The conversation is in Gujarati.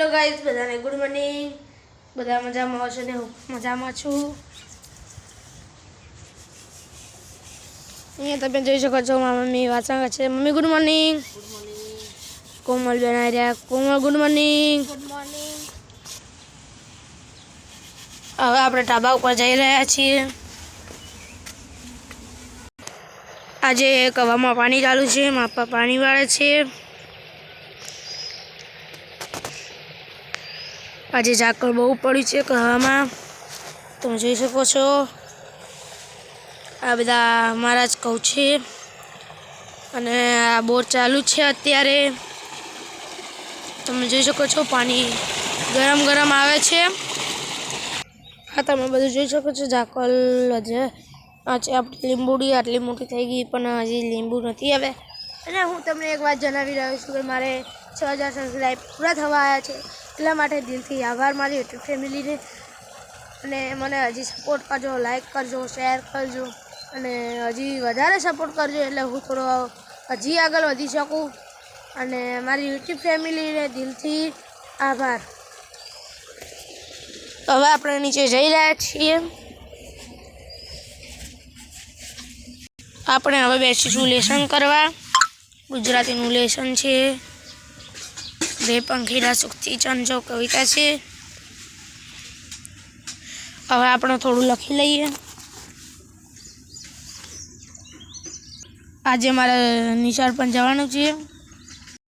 હેલો ગાઈઝ બધાને ગુડ મોર્નિંગ બધા મજામાં હશો ને? હું મજામાં છું. અહીંયા તમે જોઈ શકો છો મારા મમ્મી વાસણ છે. મમ્મી ગુડ મોર્નિંગ કોમલ બેન આવી રહ્યા. Komal good morning good morning હવે આપણે ઢાબા ઉપર જઈ રહ્યા છીએ. આજે કવામાં પાણી ચાલુ છે. માપા પાણી વાળે છે. આજે ઝાકળ બહુ પડ્યું છે કહવામાં. તમે જોઈ શકો છો. આ બધા મારા જ કહું છે. અને આ બોર ચાલુ છે અત્યારે. તમે જોઈ શકો છો પાણી ગરમ ગરમ આવે છે. હા, તમે બધું જોઈ શકો છો ઝાકળ હજે આજે આપણી લીંબુડી આટલી મોટી થઈ ગઈ પણ હજી લીંબુ નથી આવે અને હું તમને એક વાત જણાવી રહ્યો છું કે મારે છ હજાર સબસ્ક્રાઈબ પૂરા થવા આવ્યા છે. એટલા માટે દિલથી આભાર મારી યુટ્યુબ ફેમિલીને અને મને હજી સપોર્ટ કરજો લાઈક કરજો શેર કરજો. અને હજી વધારે સપોર્ટ કરજો એટલે હું થોડો હજી આગળ વધી શકું. અને મારી યુટ્યુબ ફેમિલીને દિલથી આભાર. હવે આપણે નીચે જઈ રહ્યા છીએ. આપણે હવે બેસીશું લેસન કરવા. ગુજરાતીનું લેસન છે. બે પંખીડા સુખથી ચંજો કવિતા છે. હવે આપણે થોડું લખી લઈએ. આજે મારે નિશાળ પણ જવાનું છે.